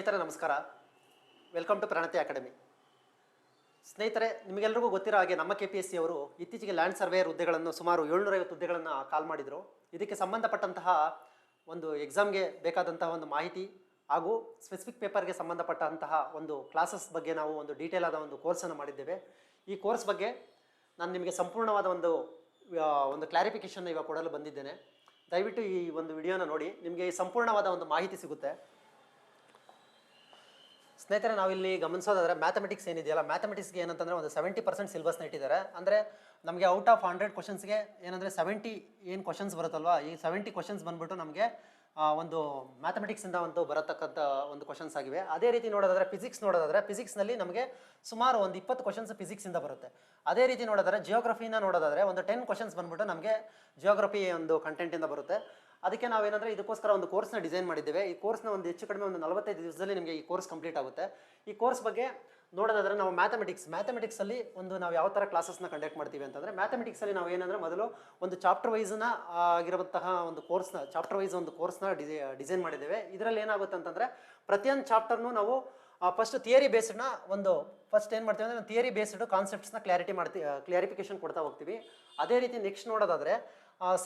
ಸ್ನೇಹಿತರೆ, ನಮಸ್ಕಾರ. Welcome to Pranati academy ಸ್ನೇಹಿತರೆ ನಿಮಗೆಲ್ಲರಿಗೂ ಗೊತ್ತಿರೋ ಹಾಗೆ ನಮ್ಮ ಕೆ ಪಿ ಎಸ್ ಸಿ ಅವರು ಇತ್ತೀಚೆಗೆ ಲ್ಯಾಂಡ್ ಸರ್ವೇಯರ್ ಹುದ್ದೆಗಳನ್ನು, ಸುಮಾರು ಏಳ್ನೂರೈವತ್ತು ಹುದ್ದೆಗಳನ್ನು ಕಾಲ್ ಮಾಡಿದರು. ಇದಕ್ಕೆ ಸಂಬಂಧಪಟ್ಟಂತಹ ಒಂದು ಎಕ್ಸಾಮ್ಗೆ ಬೇಕಾದಂತಹ ಒಂದು ಮಾಹಿತಿ ಹಾಗೂ ಸ್ಪೆಸಿಫಿಕ್ ಪೇಪರ್ಗೆ ಸಂಬಂಧಪಟ್ಟಂತಹ ಒಂದು ಕ್ಲಾಸಸ್ ಬಗ್ಗೆ ನಾವು ಒಂದು ಡೀಟೇಲ್ ಆದ ಒಂದು ಕೋರ್ಸನ್ನು ಮಾಡಿದ್ದೇವೆ. ಈ ಕೋರ್ಸ್ ಬಗ್ಗೆ ನಾನು ನಿಮಗೆ ಸಂಪೂರ್ಣವಾದ ಒಂದು ಒಂದು ಕ್ಲಾರಿಫಿಕೇಷನ್ ಇವಾಗ ಕೊಡಲು ಬಂದಿದ್ದೇನೆ. ದಯವಿಟ್ಟು ಈ ಒಂದು ವಿಡಿಯೋನ ನೋಡಿ. ನಿಮಗೆ ಈ ಸಂಪೂರ್ಣವಾದ ಒಂದು ಮಾಹಿತಿ ಸಿಗುತ್ತೆ. ಸ್ನೇಹಿತರೆ ನಾವಿಲ್ಲಿ ಗಮನಿಸೋದಾದ್ರೆ ಮ್ಯಾಥಮೆಟಿಕ್ಸ್ ಏನಿದೆಯಲ್ಲ ಮ್ಯಾಥಮೆಟಿಕ್ಸ್ಗೆ ಏನಂತಂದ್ರೆ ಒಂದು ಸೆವೆಂಟಿ ಪರ್ಸೆಂಟ್ ಸಿಲ್ಬಸ್ನ ಇಟ್ಟಿದ್ದಾರೆ ಅಂದರೆ ನಮಗೆ ಔಟ್ ಆಫ್ ಹಂಡ್ರೆಡ್ ಕ್ವಶನ್ಸ್ಗೆ ಏನಂದರೆ ಸೆವೆಂಟಿ ಏನು ಕ್ವಶನ್ಸ್ ಬರುತ್ತಲ್ವಾ, ಈ ಸೆವೆಂಟಿ ಕ್ವಶನ್ಸ್ ಬಂದ್ಬಿಟ್ಟು ನಮಗೆ ಒಂದು ಮ್ಯಾಥಮೆಟಿಕ್ಸಿಂದ ಒಂದು ಬರತಕ್ಕಂಥ ಒಂದು ಕ್ವಶನ್ಸ್ ಆಗಿವೆ. ಅದೇ ರೀತಿ ನೋಡೋದಾದ್ರೆ ಫಿಸಿಕ್ಸ್ ನೋಡೋದಾದ್ರೆ ಫಿಸಿಕ್ಸ್ನಲ್ಲಿ ನಮಗೆ ಸುಮಾರು ಒಂದು ಇಪ್ಪತ್ತು ಕ್ವಶನ್ಸ್ ಫಿಸಿಕ್ಸಿಂದ ಬರುತ್ತೆ. ಅದೇ ರೀತಿ ನೋಡೋದಾದ್ರೆ ಜಿಯೋಗ್ರಫಿನ ನೋಡೋದಾದ್ರೆ ಒಂದು ಟೆನ್ ಕ್ವಶನ್ಸ್ ಬಂದ್ಬಿಟ್ಟು ನಮಗೆ ಜಿಯೋಗ್ರಫಿ ಒಂದು ಕಂಟೆಂಟಿಂದ ಬರುತ್ತೆ. ಅದಕ್ಕೆ ನಾವೇನಂದ್ರೆ ಇದಕ್ಕೋಸ್ಕರ ಒಂದು ಕೋರ್ಸ್ನ ಡಿಸೈನ್ ಮಾಡಿದ್ದೇವೆ. ಈ ಕೋರ್ಸ್ನ ಒಂದು ಹೆಚ್ಚು ಕಡಿಮೆ ಒಂದು ನಲವತ್ತೈದು ದಿವಸದಲ್ಲಿ ನಿಮಗೆ ಈ ಕೋರ್ಸ್ ಕಂಪ್ಲೀಟ್ ಆಗುತ್ತೆ. ಈ ಕೋರ್ಸ್ ಬಗ್ಗೆ ನೋಡೋದಾದ್ರೆ ನಾವು ಮ್ಯಾಥಮೆಟಿಕ್ಸ್ ಮ್ಯಾಥಮೆಟಿಕ್ಸಲ್ಲಿ ಒಂದು ನಾವು ಯಾವ ಥರ ಕ್ಲಾಸಸ್ನ ಕಂಡಕ್ಟ್ ಮಾಡ್ತೀವಿ ಅಂತಂದರೆ ಮ್ಯಾಥಮೆಟಿಕ್ಸಲ್ಲಿ ನಾವು ಏನಂದರೆ ಮೊದಲು ಒಂದು ಚಾಪ್ಟರ್ ವೈಸ್ನ ಆಗಿರುವಂತಹ ಒಂದು ಕೋರ್ಸ್ನ ಚಾಪ್ಟರ್ ವೈಸ್ ಒಂದು ಕೋರ್ಸ್ನ ಡಿಸೈ ಡಿಸೈನ್ ಮಾಡಿದ್ದೇವೆ. ಇದರಲ್ಲಿ ಏನಾಗುತ್ತೆ ಅಂತಂದರೆ ಪ್ರತಿಯೊಂದು ಚಾಪ್ಟರ್ನು ನಾವು ಫಸ್ಟ್ ಥಿಯರಿ ಬೇಸ್ಡ್ನ ಒಂದು ಫಸ್ಟ್ ಏನು ಮಾಡ್ತೀವಿ ಅಂದರೆ ಥಿಯರಿ ಬೇಸ್ಡ್ ಕಾನ್ಸೆಪ್ಟ್ಸ್ನ ಕ್ಲಾರಿಟಿ ಮಾಡ್ತೀವಿ ಕ್ಲಾರಿಫಿಕೇಶನ್ ಕೊಡ್ತಾ ಹೋಗ್ತೀವಿ. ಅದೇ ರೀತಿ ನೆಕ್ಸ್ಟ್ ನೋಡೋದಾದರೆ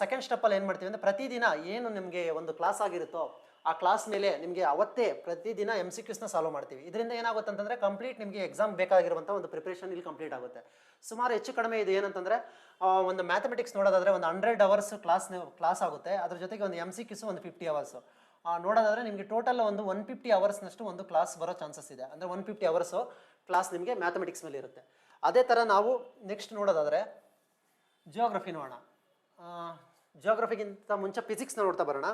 ಸೆಕೆಂಡ್ ಸ್ಟೆಪ್ಪಲ್ಲಿ ಏನು ಮಾಡ್ತೀವಿ ಅಂದರೆ ಪ್ರತಿದಿನ ಏನು ನಿಮಗೆ ಒಂದು ಕ್ಲಾಸ್ ಆಗಿರುತ್ತೋ ಆ ಕ್ಲಾಸ್ ಮೇಲೆ ನಿಮಗೆ ಅವತ್ತೇ ಪ್ರತಿದಿನ ಎಂ ಸಿ ಕ್ಯೂಸ್ನ ಸಾಲ್ವ್ ಮಾಡ್ತೀವಿ. ಇದರಿಂದ ಏನಾಗುತ್ತೆ ಅಂತಂದರೆ ಕಂಪ್ಲೀಟ್ ನಿಮಗೆ ಎಕ್ಸಾಮ್ ಬೇಕಾಗಿರುವಂಥ ಒಂದು ಪ್ರಿಪ್ರೇಷನ್ ಇಲ್ಲಿ ಕಂಪ್ಲೀಟ್ ಆಗುತ್ತೆ. ಸುಮಾರು ಹೆಚ್ಚು ಕಡಿಮೆ ಇದು ಏನಂತಂದರೆ ಒಂದು ಮ್ಯಾಥಮೆಟಿಕ್ಸ್ ನೋಡೋದಾದರೆ ಒಂದು ಹಂಡ್ರೆಡ್ ಅವರ್ಸ್ ಕ್ಲಾಸ್ ಕ್ಲಾಸ್ ಆಗುತ್ತೆ. ಅದ್ರ ಜೊತೆಗೆ ಒಂದು ಎಂ ಸಿ ಕ್ಯೂಸು ಒಂದು ಫಿಫ್ಟಿ ಅವರ್ಸು ನೋಡೋದಾದರೆ ನಿಮಗೆ ಟೋಟಲ್ ಒಂದು ಒನ್ ಫಿಫ್ಟಿ ಅವರ್ಸ್ನಷ್ಟು ಒಂದು ಕ್ಲಾಸ್ ಬರೋ ಚಾನ್ಸಸ್ ಇದೆ. ಅಂದರೆ ಒನ್ ಫಿಫ್ಟಿ ಅವರ್ಸು ಕ್ಲಾಸ್ ನಿಮಗೆ ಮ್ಯಾಥಮೆಟಿಕ್ಸ್ ಮೇಲೆ ಇರುತ್ತೆ ಅದೇ ಥರ ನಾವು ನೆಕ್ಸ್ಟ್ ನೋಡೋದಾದರೆ ಜಿಯೋಗ್ರಫಿ ನೋಡೋಣ. ಜಿಯೋಗ್ರಫಿಗಿಂತ ಮುಂಚೆ ಫಿಸಿಕ್ಸ್ನ ನೋಡ್ತಾ ಬರೋಣ.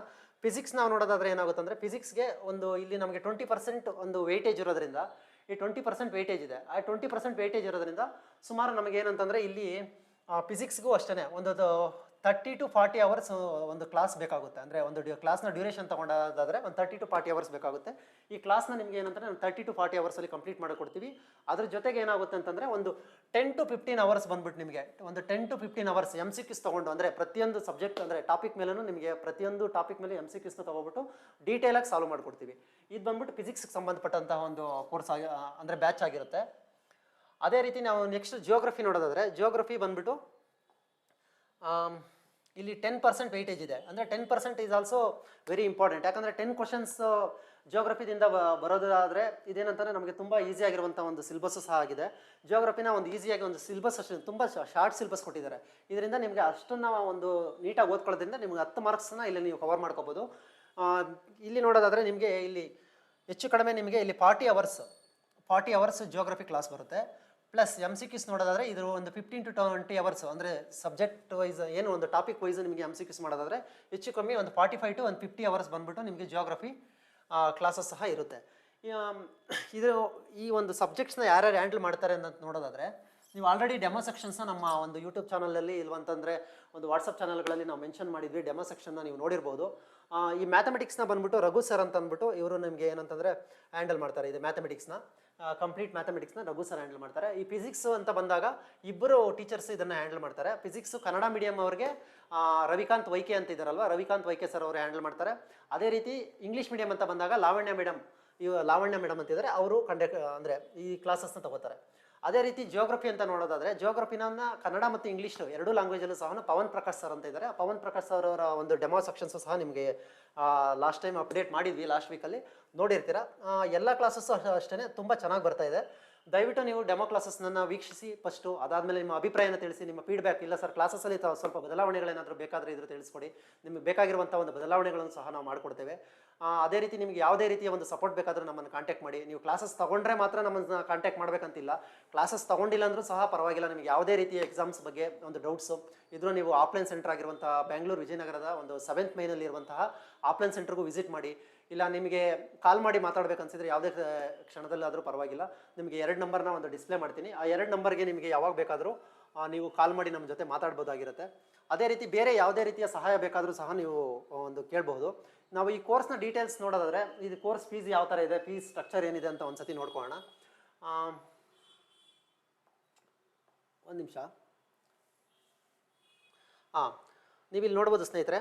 ಫಿಸಿಕ್ಸ್ ನಾವು ನೋಡೋದಾದ್ರೆ ಏನಾಗುತ್ತೆ ಅಂದರೆ ಫಿಸಿಕ್ಸ್ಗೆ ಒಂದು ಇಲ್ಲಿ ನಮಗೆ ಟ್ವೆಂಟಿ ಪರ್ಸೆಂಟ್ ಒಂದು ವೆಯ್ಟೇಜ್ ಇರೋದ್ರಿಂದ, ಈ ಟ್ವೆಂಟಿ ಪರ್ಸೆಂಟ್ ವೆಯ್ಟೇಜ್ ಇದೆ. ಆ ಟ್ವೆಂಟಿ ಪರ್ಸೆಂಟ್ ವೆಯ್ಟೇಜ್ ಇರೋದ್ರಿಂದ ಸುಮಾರು ನಮಗೆ ಏನಂತಂದರೆ ಇಲ್ಲಿ ಫಿಸಿಕ್ಸ್ಗೂ ಅಷ್ಟೇ ಒಂದು ತರ್ಟಿ ಟು ಫಾರ್ಟಿ ಅವರ್ಸ್ ಒಂದು ಕ್ಲಾಸ್ ಬೇಕಾಗುತ್ತೆ. ಅಂದರೆ ಒಂದು ಕ್ಲಾಸ್ನ ಡ್ಯೂರೇಷನ್ ತೊಗೊಂಡಾದ್ರೆ ಒಂದು ತರ್ಟಿ ಟು ಫಾರ್ಟಿ ಅವರ್ಸ್ ಬೇಕಾಗುತ್ತೆ. ಈ ಕ್ಲಾಸ್ನ ನಿಮಗೆ ಏನಂತಂದರೆ ನಾನು ತರ್ಟಿ ಟು ಫಾರ್ಟಿ ಅವರ್ಸಲ್ಲಿ ಕಂಪ್ಲೀಟ್ ಮಾಡಿಕೊಡ್ತೀವಿ. ಅದ್ರ ಜೊತೆಗೆ ಏನಾಗುತ್ತೆ ಅಂತಂದರೆ ಒಂದು ಟೆನ್ ಟು ಫಿಫ್ಟೀನ್ ಅವರ್ಸ್ ಬಂದ್ಬಿಟ್ಟು ನಿಮಗೆ. ಒಂದು ten to fifteen hours M C Qs ತೊಗೊಂಡು, ಅಂದರೆ ಪ್ರತಿಯೊಂದು ಸಬ್ಜೆಕ್ಟ್ ಅಂದರೆ ಟಾಪಿಕ್ ಮೇಲೂ ನಿಮಗೆ ಪ್ರತಿಯೊಂದು ಟಾಪಿಕ್ ಮೇಲೆ ಎಂ ಸಿ ಕಿಸ್ನ ತೊಗೊಬಿಟ್ಟು ಡೀಟೇಲಾಗಿ ಸಾಲ್ವ್ ಮಾಡಿಕೊಡ್ತೀವಿ. ಇದು ಬಂದ್ಬಿಟ್ಟು ಫಿಸಿಕ್ಸ್ಗೆ ಸಂಬಂಧಪಟ್ಟಂತಹ ಒಂದು ಕೋರ್ಸ್ ಆಗಿ ಅಂದರೆ ಬ್ಯಾಚ್ ಆಗಿರುತ್ತೆ. ಅದೇ ರೀತಿ ನಾವು ನೆಕ್ಸ್ಟ್ ಜಿಯೋಗ್ರಫಿ ನೋಡೋದಾದರೆ ಜಿಯೋಗ್ರಫಿ ಬಂದ್ಬಿಟ್ಟು ಇಲ್ಲಿ ಟೆನ್ ಪರ್ಸೆಂಟ್ ವೆಯ್ಟೇಜ್ ಇದೆ. ಅಂದರೆ ten percent is also very important ಯಾಕಂದರೆ ಟೆನ್ ಕ್ವಶನ್ಸ್ ಜಿಯೋಗ್ರಫಿದಿಂದ ಬರೋದಾದರೆ ಇದೇನಂತಂದರೆ ನಮಗೆ ತುಂಬ ಈಸಿ ಆಗಿರುವಂಥ ಒಂದು ಸಿಲೆಬಸ್ಸು ಸಹ ಆಗಿದೆ. ಜಿಯೋಗ್ರಫಿನ ಒಂದು ಈಸಿಯಾಗಿ ಒಂದು ಸಿಲೆಬಸ್ ಅಷ್ಟು, ತುಂಬ ಶಾರ್ಟ್ ಸಿಲೆಬಸ್ ಕೊಟ್ಟಿದ್ದಾರೆ. ಇದರಿಂದ ನಿಮಗೆ ಅಷ್ಟನ್ನು ಒಂದು ನೀಟಾಗಿ ಓದ್ಕೊಳ್ಳೋದ್ರಿಂದ ನಿಮ್ಗೆ ಹತ್ತು ಮಾರ್ಕ್ಸನ್ನ ಇಲ್ಲಿ ನೀವು ಕವರ್ ಮಾಡ್ಕೋಬೋದು. ಇಲ್ಲಿ ನೋಡೋದಾದರೆ ನಿಮಗೆ ಇಲ್ಲಿ ಹೆಚ್ಚು ಕಡಿಮೆ ನಿಮಗೆ ಇಲ್ಲಿ forty hours forty hours geography class ಬರುತ್ತೆ. ಪ್ಲಸ್ ಎಂ ಸಿ ಕ್ಯೂಸ್ ನೋಡೋದಾದ್ರೆ ಇದು ಒಂದು ಫಿಫ್ಟೀನ್ ಟು ಟ್ವೆಂಟಿ ಅವರ್ಸ್ ಅಂದರೆ ಸಬ್ಜೆಕ್ಟ್ ವೈಸ್ ಏನು ಒಂದು ಟಾಪಿಕ್ ವೈಸ್ ನಿಮಗೆ ಎಂ ಸಿ ಕ್ಯೂಸ್ ಮಾಡೋದಾದ್ರೆ ಹೆಚ್ಚು ಕಮ್ಮಿ ಒಂದು ಫಾರ್ಟಿ ಫೈವ್ ಟು ಒಂದು ಫಿಫ್ಟಿ ಅವರ್ಸ್ ಬಂದ್ಬಿಟ್ಟು ನಿಮಗೆ ಜಿಯೋಗ್ರಫಿ ಕ್ಲಾಸಸ್ ಸಹ ಇರುತ್ತೆ. ಇದು ಈ ಒಂದು ಸಬ್ಜೆಕ್ಟ್ಸ್ನ ಯಾರ್ಯಾರು ಹ್ಯಾಂಡಲ್ ಮಾಡ್ತಾರೆ ಅಂತ ನೋಡೋದಾದ್ರೆ, ನೀವು ಆಲ್ರೆಡಿ ಡೆಮೋ ಸೆಕ್ಷನ್ಸ್ನ ನಮ್ಮ ಒಂದು ಯೂಟ್ಯೂಬ್ ಚಾನಲಲ್ಲಿ ಇಲ್ವಂತಂದರೆ ಒಂದು ವಾಟ್ಸಪ್ ಚಾನಲ್ಗಳಲ್ಲಿ ನಾವು ಮೆನ್ಷನ್ ಮಾಡಿದ್ವಿ ಡೆಮೋ ಸೆಕ್ಷನ್ನ ನೀವು ನೋಡಿರ್ಬೋದು. ಈ ಮ್ಯಾಥಮೆಟಿಕ್ಸ್ನ ಬಂದ್ಬಿಟ್ಟು ರಘು ಸರ್ ಅಂತ ಅಂದ್ಬಿಟ್ಟು ಇವರು ನಿಮಗೆ ಏನಂತಂದರೆ ಹ್ಯಾಂಡಲ್ ಮಾಡ್ತಾರೆ ಇದು ಮ್ಯಾಥಮೆಟಿಕ್ಸ್ನ ಕಂಪ್ಲೀಟ್ ಮ್ಯಾಥಮೆಟಿಕ್ಸ್ನ ರಘು ಸರ್ ಹ್ಯಾಂಡಲ್ ಮಾಡ್ತಾರೆ. ಈ ಫಿಸಿಕ್ಸ್ ಅಂತ ಬಂದಾಗ ಇಬ್ಬರು ಟೀಚರ್ಸ್ ಇದನ್ನು ಹ್ಯಾಂಡಲ್ ಮಾಡ್ತಾರೆ. ಫಿಸಿಕ್ಸ್ ಕನ್ನಡ ಮೀಡಿಯಂ ಅವರಿಗೆ ರವಿಕಾಂತ್ ವೈಕೆ ಅಂತ ಇದ್ದಾರಲ್ವ ರವಿಕಾಂತ್ ವೈಕೆ ಸರ್ ಅವರು ಹ್ಯಾಂಡಲ್ ಮಾಡ್ತಾರೆ. ಅದೇ ರೀತಿ ಇಂಗ್ಲೀಷ್ ಮೀಡಿಯಂ ಅಂತ ಬಂದಾಗ ಲಾವಣ್ಯ ಮೇಡಮ್ ಇವ ಲಾವಣ್ಯ ಮೇಡಮ್ ಅಂತಿದ್ದಾರೆ, ಅವರು ಕಂಡಕ್ಟ್ ಅಂದರೆ ಈ ಕ್ಲಾಸಸ್ನ ತಗೋತಾರೆ. ಅದೇ ರೀತಿ ಜಿಯೋಗ್ರಫಿ ಅಂತ ನೋಡೋದಾದ್ರೆ ಜಿಯೋಗ್ರಫಿನ ಕನ್ನಡ ಮತ್ತು ಇಂಗ್ಲೀಷ್ ಎರಡೂ ಲ್ಯಾಂಗ್ವೇಜಲ್ಲೂ ಸಹ ಪವನ್ ಪ್ರಕಾಶ್ ಸರ್ ಅಂತ ಇದ್ದಾರೆ. ಪವನ್ ಪ್ರಕಾಶ್ ಸರ್ ಅವರ ಒಂದು ಡೆಮೋ ಸೆಕ್ಷನ್ಸು ಸಹ ನಿಮಗೆ ಲಾಸ್ಟ್ ಟೈಮ್ ಅಪ್ಡೇಟ್ ಮಾಡಿದ್ವಿ ಲಾಸ್ಟ್ ವೀಕಲ್ಲಿ ನೋಡಿರ್ತೀರ? ಎಲ್ಲ ಕ್ಲಾಸಸ್ಸು ಅಷ್ಟೇ ತುಂಬ ಚೆನ್ನಾಗಿ ಬರ್ತಾ ಇದೆ. ದಯವಿಟ್ಟು ನೀವು ಡೆಮೋ ಕ್ಲಾಸಸ್ನ ವೀಕ್ಷಿಸಿ ಫಸ್ಟು ಅದಾದಮೇಲೆ ನಿಮ್ಮ ಅಭಿಪ್ರಾಯನ ತಿಳಿಸಿ, ನಿಮ್ಮ ಫೀಡ್ಬ್ಯಾಕ್ ಇಲ್ಲ ಸರ್ ಕ್ಲಾಸಸ್ಸಲ್ಲಿ ಸ್ವಲ್ಪ ಬದಲಾವಣೆಗಳೇನಾದರೂ ಬೇಕಾದರೆ ಇದ್ರೆ ತಿಳಿಸ್ಕೊಡಿ. ನಿಮಗೆ ಬೇಕಾಗಿರುವಂಥ ಒಂದು ಬದಲಾವಣೆಗಳನ್ನು ಸಹ ನಾವು ಮಾಡಿಕೊಡ್ತೇವೆ. ಅದೇ ರೀತಿ ನಿಮಗೆ ಯಾವುದೇ ರೀತಿಯ ಒಂದು ಸಪೋರ್ಟ್ ಬೇಕಾದರೂ ನಮ್ಮನ್ನು ಕಾಂಟ್ಯಾಕ್ಟ್ ಮಾಡಿ. ನೀವು ಕ್ಲಾಸಸ್ ತಗೊಂಡ್ರೆ ಮಾತ್ರ ನಮ್ಮನ್ನು ಕಾಂಟ್ಯಾಕ್ಟ್ ಮಾಡಬೇಕಂತಿಲ್ಲ. ಕ್ಲಾಸಸ್ ತಗೊಂಡಿಲ್ಲ ಅಂದರೂ ಸಹ ಪರವಾಗಿಲ್ಲ. ನಿಮಗೆ ಯಾವುದೇ ರೀತಿಯ ಎಕ್ಸಾಮ್ಸ್ ಬಗ್ಗೆ ಒಂದು ಡೌಟ್ಸು ಇದ್ರೂ ನೀವು ಆಫ್ಲೈನ್ ಸೆಂಟರ್ ಆಗಿರುವಂತಹ ಬೆಂಗಳೂರು ವಿಜಯನಗರದ ಒಂದು ಸೆವೆಂತ್ ಮೈನಲ್ಲಿ ಇರುವಂತಹ ಆಫ್ಲೈನ್ ಸೆಂಟರ್ಗೂ ವಿಸಿಟ್ ಮಾಡಿ. ಇಲ್ಲ, ನಿಮಗೆ ಕಾಲ್ ಮಾಡಿ ಮಾತಾಡ್ಬೇಕನ್ಸಿದ್ರೆ ಯಾವುದೇ ಕ್ಷಣದಲ್ಲಾದರೂ ಪರವಾಗಿಲ್ಲ. ನಿಮಗೆ ಎರಡು ನಂಬರ್ನ ಒಂದು ಡಿಸ್ಪ್ಲೇ ಮಾಡ್ತೀನಿ. ಆ ಎರಡು ನಂಬರ್ಗೆ ನಿಮಗೆ ಯಾವಾಗ ಬೇಕಾದರೂ ನೀವು ಕಾಲ್ ಮಾಡಿ ನಮ್ಮ ಜೊತೆ ಮಾತಾಡ್ಬೋದಾಗಿರುತ್ತೆ. ಅದೇ ರೀತಿ ಬೇರೆ ಯಾವುದೇ ರೀತಿಯ ಸಹಾಯ ಬೇಕಾದರೂ ಸಹ ನೀವು ಒಂದು ಕೇಳಬಹುದು. ನಾವು ಈ ಕೋರ್ಸ್ನ ಡೀಟೇಲ್ಸ್ ನೋಡೋದಾದರೆ, ಇದು ಕೋರ್ಸ್ ಫೀಸ್ ಯಾವ ಥರ ಇದೆ ಫೀಸ್ ಸ್ಟ್ರಕ್ಚರ್ ಏನಿದೆ ಅಂತ ಒಂದ್ಸತಿ ನೋಡ್ಕೊಳ್ಳೋಣ. ಒಂದು ನಿಮಿಷ. ಹಾಂ ನೀವು ಇಲ್ಲಿ ನೋಡ್ಬೋದು ಸ್ನೇಹಿತರೆ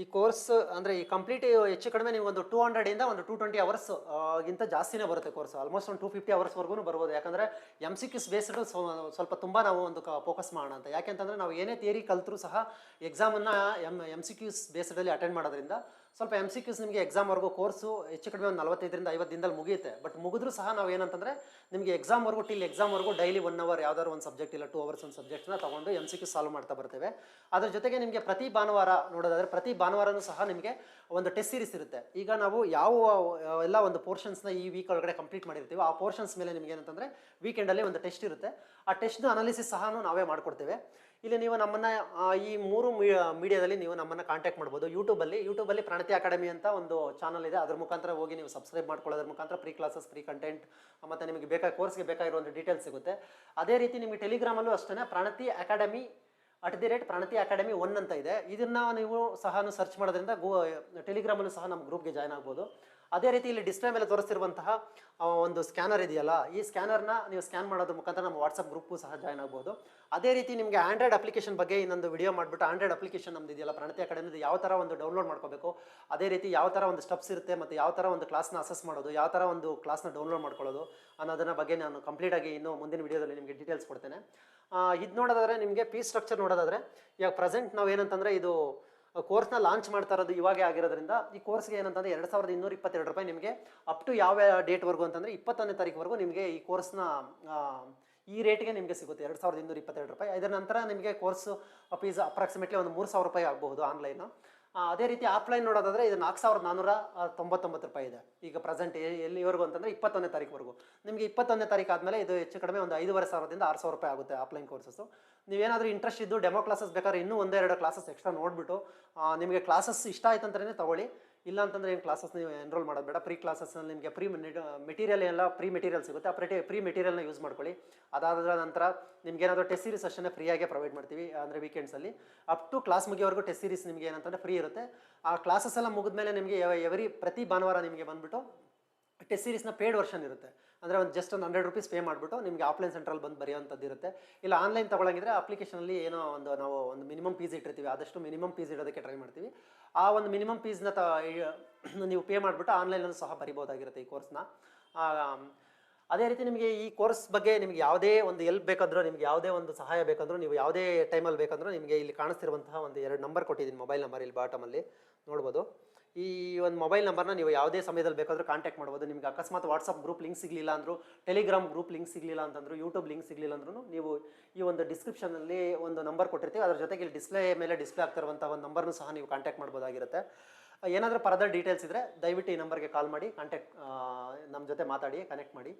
ಈ ಕೋರ್ಸ್ ಅಂದರೆ ಈ ಕಂಪ್ಲೀಟ್ ಹೆಚ್ಚು ಕಡಿಮೆ ನೀವು ಒಂದು ಟೂ ಹಂಡ್ರೆಡಿಂದ ಒಂದು ಟೂ ಟ್ವೆಂಟಿ ಅವರ್ಸ್ ಗಿಂತ ಜಾಸ್ತಿನೇ ಬರುತ್ತೆ ಕೋರ್ಸ್. ಆಲ್ಮೋಸ್ಟ್ ಒಂದು ಟೂ ಫಿಫ್ಟಿ ಅವರ್ಸ್ವರೆಗೂ ಬರ್ಬೋದು. ಯಾಕಂದರೆ ಎಂ ಸಿ ಕ್ಯೂಸ್ ಬೇಸ್ಡ್ ಸ್ವಲ್ಪ ತುಂಬ ನಾವು ಒಂದು ಫೋಕಸ್ ಮಾಡೋಣ ಅಂತ. ಯಾಕೆಂತಂದರೆ ನಾವು ಏನೇ ಥಿಯರಿ ಕಲ್ತರೂ ಸಹ ಎಕ್ಸಾಮನ್ನು ಎಂ ಎಂ ಸಿ ಕ್ಯೂಸ್ ಬೇಸ್ಡಲ್ಲಿ ಅಟೆಂಡ್ ಮಾಡೋದ್ರಿಂದ ಸ್ವಲ್ಪ ಎಂ ಸಿ ಕ್ಯೂಸ್ ನಿಮಗೆ ಎಕ್ಸಾಮ್ವರೆಗೂ ಕೋರ್ಸು ಹೆಚ್ಚು ಕಡಿಮೆ ಒಂದು ನಲವತ್ತೈದರಿಂದ ಐವತ್ತು ದಿನದಲ್ಲಿ ಮುಗಿಯುತ್ತೆ. ಬಟ್ ಮುಗಿದ್ರೂ ಸಹ ನಾವು ಏನಂತಂದರೆ ನಿಮಗೆ ಎಕ್ಸಾಮ್ವರೆಗೂ ಟಿಲ್ ಎಕ್ಸಾಮ್ವರೆಗೂ ಡೈಲಿ ಒನ್ ಅವರ್ ಯಾವ್ದಾದ್ರು ಒಂದು ಸಬ್ಜೆಕ್ಟ್ ಇಲ್ಲ ಟೂ ಅವರ್ಸ್ ಒಂದು ಸಬ್ಜೆಕ್ಟ್ನ ತೊಗೊಂಡು ಎಂ ಸಿ ಕ್ಯೂ ಸಾಲ್ವ್ ಮಾಡ್ತಾ ಬರ್ತೇವೆ. ಅದ್ರ ಜೊತೆಗೆ ನಿಮಗೆ ಪ್ರತಿ ಭಾನುವಾರ ನೋಡೋದಾದರೆ ಪ್ರತಿ ಭಾನುವಾರನೂ ಸಹ ನಿಮಗೆ ಒಂದು ಟೆಸ್ಟ್ ಸೀರೀಸ್ ಇರುತ್ತೆ. ಈಗ ನಾವು ಯಾವ, ಎಲ್ಲ ಒಂದು ಪೋರ್ಷನ್ಸ್ನ ಈ ವೀಕ್ ಒಳಗಡೆ ಕಂಪ್ಲೀಟ್ ಮಾಡಿರ್ತೀವಿ ಆ ಪೋರ್ಷನ್ಸ್ ಮೇಲೆ ನಿಮಗೆ ಏನಂತಂದರೆ ವೀಕೆಂಡಲ್ಲಿ ಒಂದು ಟೆಸ್ಟ್ ಇರುತ್ತೆ. ಆ ಟೆಸ್ಟ್ನ ಅನಾಲಿಸಿಸ್ ಸಹ ನಾವೇ ಮಾಡಿಕೊಡ್ತೇವೆ. ಇಲ್ಲಿ ನೀವು ನಮ್ಮನ್ನು ಈ ಮೂರು ಮೀಡಿಯಾದಲ್ಲಿ ನೀವು ನಮ್ಮನ್ನು ಕಾಂಟ್ಯಾಕ್ಟ್ ಮಾಡ್ಬೋದು. ಯೂಟ್ಯೂಬಲ್ಲಿ ಯೂಟ್ಯೂಬಲ್ಲಿ ಪ್ರಣತಿ ಅಕಾಡೆಮಿ ಅಂತ ಒಂದು ಚಾನಲ್ ಇದೆ. ಅದ್ರ ಮುಖಾಂತರ ಹೋಗಿ ನೀವು ಸಬ್ಸ್ಕ್ರೈಬ್ ಮಾಡ್ಕೊಳ್ಳೋದ್ರ ಮುಖಾಂತರ ಫ್ರೀ ಕ್ಲಾಸಸ್ ಫ್ರೀ ಕಂಟೆಂಟ್ ಮತ್ತು ನಿಮಗೆ ಬೇಕಾದ ಕೋರ್ಸ್ಗೆ ಬೇಕಾಗಿರೋ ಒಂದು ಡೀಟೇಲ್ಸ್ ಸಿಗುತ್ತೆ. ಅದೇ ರೀತಿ ನಿಮಗೆ ಟೆಲಿಗ್ರಾಮಲ್ಲೂ ಅಷ್ಟೇ Pranathi academy at the rate Pranathi academy one ಅಂತ ಇದೆ. ಇದನ್ನು ನೀವು ಸಹ ಸರ್ಚ್ ಮಾಡೋದ್ರಿಂದ ಗೋ ಟೆಲಿಗ್ರಾಮಲ್ಲೂ ಸಹ ನಮ್ಮ ಗ್ರೂಪ್ಗೆ ಜಾಯ್ನ್ ಆಗ್ಬೋದು. ಅದೇ ರೀತಿ ಇಲ್ಲಿ ಡಿಸ್ಪ್ಲೇ ಮೇಲೆ ತೋರಿಸಿರುವಂತಹ ಒಂದು ಸ್ಕ್ಯಾನರ್ ಇದೆಯಲ್ಲ, ಈ ಸ್ಕ್ಯಾನರ್ನ ನೀವು ಸ್ಕ್ಯಾನ್ ಮಾಡೋದ್ರ ಮುಖಾಂತರ ನಮ್ಮ ವಾಟ್ಸಪ್ ಗ್ರೂಪು ಸಹ ಜಾಯ್ನ್ ಆಗ್ಬೋದು. ಅದೇ ರೀತಿ ನಿಮಗೆ ಆಂಡ್ರಾಯ್ಡ್ ಅಪ್ಲಿಕೇಶನ್ ಬಗ್ಗೆ ಇನ್ನೊಂದು ವಿಡಿಯೋ ಮಾಡಿಬಿಟ್ಟು ಆಂಡ್ರಾಯ್ಡ್ ಅಪ್ಲಿಕೇಶನ್ ನಮ್ದು ಇದೆಯಲ್ಲ, ಪ್ರಣತಿ ಅಕಾಡೆಮಿದು ಯಾವ ಥರ ಒಂದು ಡೌನ್ಲೋಡ್ ಮಾಡ್ಕೋಬೇಕು, ಅದೇ ರೀತಿ ಯಾವ ಥರ ಒಂದು ಸ್ಟೆಪ್ಸ್ ಇರುತ್ತೆ ಮತ್ತು ಯಾವ ಥರ ಒಂದು ಕ್ಲಾಸ್ನ ಅಸೆಸ್ ಮಾಡೋದು, ಯಾವ ಥರ ಒಂದು ಕ್ಲಾಸ್ನ ಡೌನ್ಲೋಡ್ ಮಾಡ್ಕೊಳ್ಳೋದು ಅನ್ನೋದನ್ನ ಬಗ್ಗೆ ನಾನು ಕಂಪ್ಲೀಟಾಗಿ ಇನ್ನೂ ಮುಂದಿನ ವಿಡಿಯೋದಲ್ಲಿ ನಿಮಗೆ ಡೀಟೇಲ್ಸ್ ಕೊಡ್ತೇನೆ. ಇದು ನೋಡೋದಾದ್ರೆ ನಿಮಗೆ ಪೀಸ್ ಸ್ಟ್ರಕ್ಚರ್ ನೋಡೋದಾದ್ರೆ, ಇವಾಗ ಪ್ರೆಸೆಂಟ್ ನಾವು ಏನಂತಂದರೆ ಇದು ಕೋರ್ಸ್ನ ಲಾಂಚ್ ಮಾಡ್ತಾ ಇರೋದು ಇವಾಗೇ ಆಗಿರೋದ್ರಿಂದ, ಈ ಕೋರ್ಸ್ಗೆ ಏನಂತಂದ್ರೆ ಎರಡು ಸಾವಿರದ ಇನ್ನೂರ ಇಪ್ಪತ್ತೆರಡು ರೂಪಾಯಿ ನಿಮಗೆ ಅಪ್ ಟು ಯಾವ ಡೇಟ್ವರೆಗೂ ಅಂತಂದರೆ ಇಪ್ಪತ್ತೊಂದನೇ ತಾರೀಕುವರೆಗೂ ನಿಮಗೆ ಈ ಕೋರ್ಸ್ನ ಈ ರೇಟ್ಗೆ ನಿಮಗೆ ಸಿಗುತ್ತೆ ಎರಡು ಸಾವಿರದ ಇನ್ನೂರ ಇಪ್ಪತ್ತೆರಡು ರೂಪಾಯಿ. ಇದರ ನಂತರ ನಿಮಗೆ ಕೋರ್ಸ್ ಫೀಸ್ ಅಪ್ರಾಕ್ಸಿಮೇಟ್ಲಿ ಒಂದು ಮೂರು ಸಾವಿರ ರೂಪಾಯಿ ಆಗಬಹುದು ಆನ್ಲೈನು ಅದೇ ರೀತಿ ಆಫ್ಲೈನ್ ನೋಡೋದಾದ್ರೆ ಇದು ನಾಲ್ಕು ಸಾವಿರದ ನಾನ್ನೂರ ತೊಂಬತ್ತೊಂಬತ್ತು ರೂಪಾಯಿ ಇದೆ. ಈಗ ಪ್ರೆಸೆಂಟ್ ಎಲ್ಲಿವರೆಗೂ ಅಂತಂದರೆ ಇಪ್ಪತ್ತೊಂದನೇ ತಾರೀಕುವರೆಗೂ. ನಿಮಗೆ ಇಪ್ಪತ್ತೊಂದನೇ ತಾರೀಕು ಆದಮೇಲೆ ಇದು ಹೆಚ್ಚು ಕಡಿಮೆ ಒಂದು ಐದೂವರೆ ಸಾವಿರದಿಂದ ಆರು ಸಾವಿರ ರೂಪಾಯಿ ಆಗುತ್ತೆ ಆಫ್ಲೈನ್ ಕೋರ್ಸಸ್ಸು ನೀವೇನಾದರೂ ಇಂಟ್ರೆಸ್ಟ್ ಇದ್ದು ಡೆಮೋ ಕ್ಲಾಸಸ್ ಬೇಕಾದ್ರೆ ಇನ್ನೂ ಒಂದೆರಡು ಕ್ಲಾಸಸ್ ಎಕ್ಸ್ಟ್ರಾ ನೋಡಿಬಿಟ್ಟು ನಿಮಗೆ ಕ್ಲಾಸಸ್ ಇಷ್ಟ ಆಯ್ತು ಅಂತಲೇ ತಗೊಳ್ಳಿ. ಇಲ್ಲ ಅಂತಂದ್ರೆ ಏನು ಕ್ಲಾಸಸ್ ನೀವು ಎನ್ರೋಲ್ ಮಾಡೋದು ಬೇಡ. ಪ್ರೀ ಕ್ಲಾಸಸ್ನಲ್ಲಿ ನಿಮಗೆ ಪ್ರೀ ಮೆಟೀರಿಯಲ್ ಎಲ್ಲ ಪ್ರೀ ಮೆಟೀರಿಯಲ್ ಸಿಗುತ್ತೆ. ಆ ಪ್ರೀ ಪ್ರೀ ಮೆಟೀರಿಯಲ್ನ ಯೂಸ್ ಮಾಡ್ಕೊಳ್ಳಿ. ಅದಾದ ನಂತರ ನಿಮ್ಗೆ ಏನಾದರೂ ಟೆಸ್ಟ್ ಸೀರೀಸ್ ಅಷ್ಟೇ ಫ್ರೀಯಾಗಿ ಪ್ರೊವೈಡ್ ಮಾಡ್ತೀವಿ, ಅಂದರೆ ವೀಕೆಂಡ್ಸಲ್ಲಿ ಅಪ್ ಟು ಕ್ಲಾಸ್ ಮುಗಿಯೋವರೆಗೂ ಟೆಸ್ಟ್ ಸೀರೀಸ್ ನಿಮಗೆ ಏನಂತಂದರೆ ಫ್ರೀ ಇರುತ್ತೆ. ಆ ಕ್ಲಾಸಸ್ ಎಲ್ಲ ಮುಗಿದ್ಮೇಲೆ ನಿಮಗೆ ಎವರಿ ಪ್ರತಿ ಭಾನುವಾರ ನಿಮಗೆ ಬಂದುಬಿಟ್ಟು ಟೆಸ್ಟ್ ಸೀರೀಸ್ನ ಪೇಯ್ಡ್ ವರ್ಷನ್ ಇರುತ್ತೆ. ಅಂದರೆ ಒಂದು ಜಸ್ಟ್ ಒಂದು ಹಂಡ್ರೆಡ್ ರುಪೀಸ್ ಪೇ ಮಾಡಿಬಿಟ್ಟು ನಿಮಗೆ ಆಫ್ಲೈನ್ ಸೆಂಟ್ರಲ್ಲಿ ಬಂದು ಬರೆಯೋಂಥದ್ದು ಇರುತ್ತೆ. ಇಲ್ಲ ಆನ್ಲೈನ್ ತೊಗೊಳಂಗಿದ್ರೆ ಅಪ್ಲಿಕೇಶನಲ್ಲಿ ಏನೋ ಒಂದು ನಾವು ಒಂದು ಮಿನಿಮಮ್ ಫೀಸ್ ಇಟ್ಟಿರ್ತೀವಿ. ಆದಷ್ಟು ಮಿನಿಮಮ್ ಫೀಸ್ ಇಡೋದಕ್ಕೆ ಟ್ರೈ ಮಾಡ್ತೀವಿ. ಆ ಒಂದು ಮಿನಿಮಮ್ ಫೀಸ್ನ ತ ನೀವು ಪೇ ಮಾಡಿಬಿಟ್ಟು ಆನ್ಲೈನಲ್ಲೂ ಸಹ ಬರಿಬೋದಾಗಿರುತ್ತೆ ಈ ಕೋರ್ಸ್ನ ಅದೇ ರೀತಿ ನಿಮಗೆ ಈ ಕೋರ್ಸ್ ಬಗ್ಗೆ ನಿಮಗೆ ಯಾವುದೇ ಒಂದು ಎಲ್ಪ್ ಬೇಕಾದರೂ, ನಿಮಗೆ ಯಾವುದೇ ಒಂದು ಸಹಾಯ ಬೇಕಂದ್ರೂ, ನೀವು ಯಾವುದೇ ಟೈಮಲ್ಲಿ ಬೇಕಂದ್ರೂ ನಿಮಗೆ ಇಲ್ಲಿ ಕಾಣಿಸ್ತಿರುವಂತಹ ಒಂದು ಎರಡು ನಂಬರ್ ಕೊಟ್ಟಿದ್ದೀನಿ ಮೊಬೈಲ್ ನಂಬರ್ ಇಲ್ಲಿ ಬಾಟಮಲ್ಲಿ ನೋಡ್ಬೋದು. ಈ ಒಂದು ಮೊಬೈಲ್ ನಂಬರ್ನ ನೀವು ಯಾವುದೇ ಸಮಯದಲ್ಲಿ ಬೇಕಾದರೂ ಕಾಂಟ್ಯಾಕ್ಟ್ ಮಾಡ್ಬೋದು. ನಿಮಗೆ ಅಕಸ್ಮಾತ್ ವಾಟ್ಸಪ್ ಗ್ರೂಪ್ ಲಿಂಕ್ ಸಿಗಲಿಲ್ಲ ಅಂದರೂ ಟೆಲಿಗ್ರಾಮ್ ಗ್ರೂಪ್ ಲಿಂಕ್ ಸಿಗಲಿಲ್ಲ ಅಂತಂದ್ರು ಯೂಟ್ಯೂಬ್ ಲಿಂಕ್ ಸಿಗಲಿಲ್ಲ ಅಂದ್ರೂ ನೀವು ಈ ಒಂದು ಡಿಸ್ಕ್ರಿಪ್ಷನಲ್ಲಿ ಒಂದು ನಂಬರ್ ಕೊಟ್ಟಿರ್ತೀವಿ. ಅದ್ರ ಜೊತೆಗೆ ಇಲ್ಲಿ ಡಿಸ್ಪ್ಲೇ ಮೇಲೆ ಡಿಸ್ಪ್ಲೇ ಆಗ್ತಿರುವಂಥ ಒಂದು ನಂಬರ್ನೂ ಸಹ ನೀವು ಕಾಂಟ್ಯಾಕ್ಟ್ ಮಾಡ್ಬೋದಾಗಿರುತ್ತೆ. ಏನಾದರೂ ಪರದರ್ ಡೀಟೇಲ್ಸ್ ಇದ್ದರೆ ದಯವಿಟ್ಟು ಈ ನಂಬರ್ಗೆ ಕಾಲ್ ಮಾಡಿ ಕಾಂಟ್ಯಾಕ್ಟ್ ನಮ್ಮ ಜೊತೆ ಮಾತಾಡಿ ಕನೆಕ್ಟ್ ಮಾಡಿ.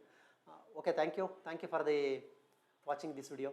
Okay thank you thank you for the watching this video